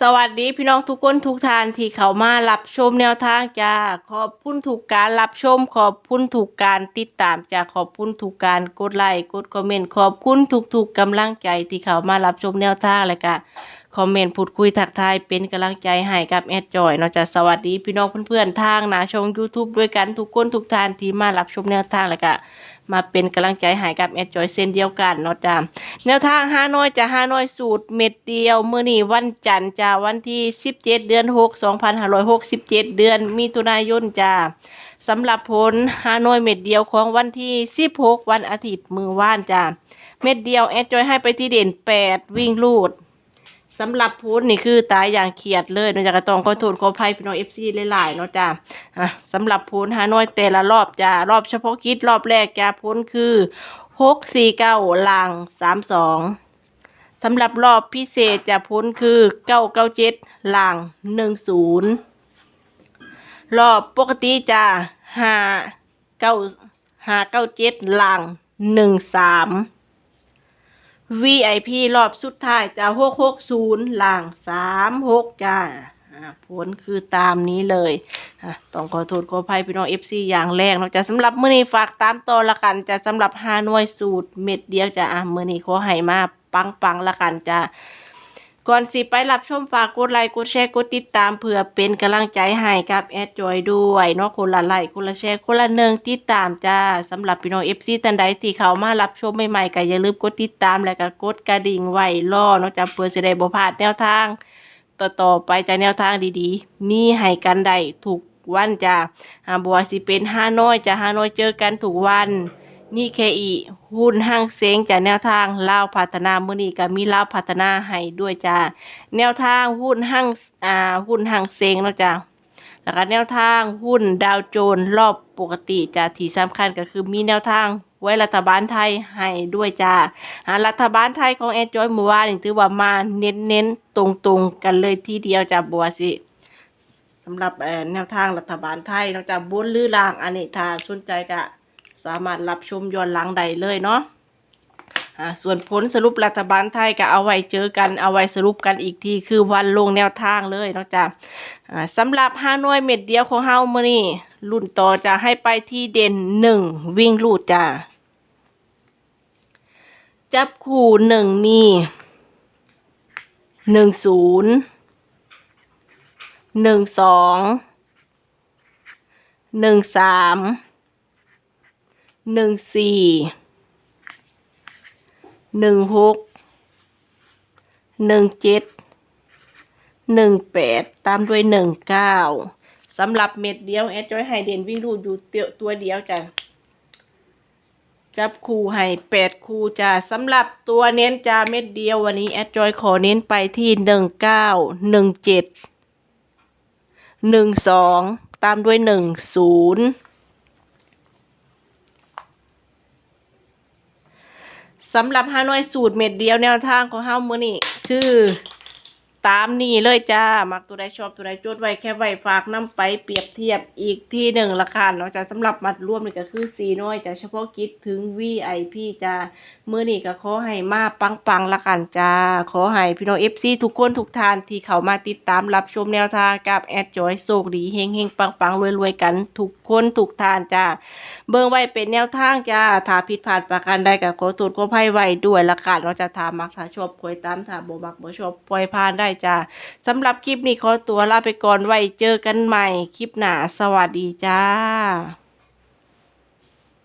สวัสดีพี่น้องทุกคนทุกทานที่เข้ามารับชมแนวทางจ้าขอบคุณถูกการรับชม ขอบคุณถูกการติดตามจ้าขอบคุณถูกการกดไลค์กดคอมเมนต์ขอบคุณทุกๆกำลังใจที่เข้ามารับชมแนวทางเลยค่ะ คอมเมนต์พูดคุยทักทายเป็นกำลังใจให้กับแอดจอยเนาะจ้าสวัสดีพี่น้องเพื่อนๆทางนาชง YouTube ด้วยกันทุกคนทุกท่านที่มารับชมแนวทางเลยค่ะมาเป็นกำลังใจให้กับแอดจอยเส้นเดียวกันนาะจ้าแนวทางห้าน้อยจะห้าน้อยสูตรเม็ดเดียวมื้อนี้วันจันทร์จ้าวันที่สิบเจ็ดเดือนหกสองพันห้าร้อยหกสิบเจ็ดเดือนมิถุนายนจ้าสำหรับผลห้าน้อยเม็ดเดียวของวันที่สิบหกวันอาทิตย์มือว่านจ้าเม็ดเดียวแอดจอยให้ไปที่เด่นแปดวิ่งลูด สำหรับผลนี่คือตายอย่างเขียดเลยนอกจากกระตองขอโทษขออภัยพี่น้องเอฟซีหลายๆเนาะจ้าอะสำหรับผลห้าน้อยแต่ละรอบจ้ารอบเฉพาะกิจรอบแรกจ้าผลคือหกสี่เก้าลางสามสองสำหรับรอบพิเศษจะพ้นคือเก้าเก้าเจ็ดลางหนึ่งศูนย์รอบปกติจะห้าเก้าห้าเก้าเจ็ดลางหนึ่งสาม VIP รอบสุดท้ายจะหกหกศูนย์ลางสามหกจ้าผลคือตามนี้เลยต้องขอโทษขออภัยพี่น้อง FC อย่างแรกเนาะจะสำหรับมื้อนี้ฝากตามต่อละกันจะสำหรับห้าหน่วยสูตรเม็ดเดียวจะอะมื้อนี้ขอให้มาปังๆละกันจ้า ก่อนสิไปรับชมฝากกดไลค์กดแชร์กดติดตามเพื่อเป็นกำลังใจให้กับแอดจอยด้วยเนาะคนละไลค์คนละแชร์คนละหนึ่งติดตามจ้าสำหรับพี่น้อง FC ท่านใดที่เขามารับชมใหม่ๆก็อย่าลืมกดติดตามแล้วก็กดกระดิ่งไว้รอเนาะจ้าเพื่อสิได้บ่พลาดแนวทาง ต่อตอไปจากแนวทางดีๆ มีให้กันได้ทุกวันจ้าหาบัวาสิเป็นห้าน้อยจะห้าน้อยเจอกันทุกวัน นี่แค่อีหุ้นห้างเซ็งจากแนวทางลาวพัฒนามือนี้ก็มีลาวพัฒนาให้ด้วยจ้าแนวทางหุ้นห้างอ่าหุ้นห้างเซ็งเนาะจ้าแล้วก็แนวทางหุ้นดาวโจนส์รอบปกติจ้าที่สำคัญก็คือมีแนวทางไว้รัฐบาลไทยให้ด้วยจ้ารัฐบาลไทยของแอดจอยมือวานี่ถือว่ามาเน้นเน้นๆตรงๆกันเลยทีเดียวจ้าบัวสิสำหรับแนวทางรัฐบาลไทยนอกจากบนหรือลางอันนี้ถ้าสนใจก็ สามารถรับชมย้อนหลังได้เลยเนาะส่วนผลสรุปรัฐบาลไทยก็เอาไว้เจอกันเอาไว้สรุปกันอีกทีคือวันลงแนวทางเลยเนาะจ้ะอ่าสำหรับห้าหน่วยเม็ดเดียวของเฮามือนี้รุ่นต่อจะให้ไปที่เด่นหนึ่งวิ่งลูดจ้าจับคู่หนึ่งมีหนึ่งศูนย์หนึ่งสองหนึ่งสาม หนึ่งสี่หนึ่งหกหนึ่งเจ็ดหนึ่งแปดตามด้วยหนึ่งเก้าสำหรับเม็ดเดียวแอดจอยไฮเดนวิ่งรูดอยู่เตียวตัวเดียวจ้ะจับคู่ให้แปดคู่จ้าสำหรับตัวเน้นจ้าเม็ดเดียววันนี้แอดจอยขอเน้นไปที่หนึ่งเก้าหนึ่งเจ็ดหนึ่งสองตามด้วยหนึ่งศูนย์ สำหรับฮานอยสูตรเม็ดเดียวแนวทางของเฮามื้อนี้คือ ตามนี้เลยจ้า มักตัวใดชอบตัวใดจดไว้แค่ไว้ฝากน้ำไปเปรียบเทียบอีกที่หนึ่งละกันเนาะจ้าสำหรับมัดรวมนี่ก็คือสีน้อยจ้าเฉพาะกิจถึง VIP จ้ามื้อนี้ก็ขอให้มาปังๆละกันจ้า ขอให้พี่น้อง FC ทุกคนทุกทานที่เข้ามาติดตามรับชมแนวทางกับแอดจอยโชคดีเฮงๆปังๆรวยๆกัน ทุกคนทุกทานจ้าเบิ่งไว้เป็นแนวทางจ้าถ้าผิดพลาดประการใดก็ขอโทษขออภัยไว้ด้วยละกันเราจะถามมักถ้าชอบคอยตามถ้าบ่มักบ่ชอบปล่อยผ่านได้จ้าสำหรับคลิปนี้ขอตัวลาไปก่อนไว้เจอกันใหม่คลิปหน้าสวัสดีจ้า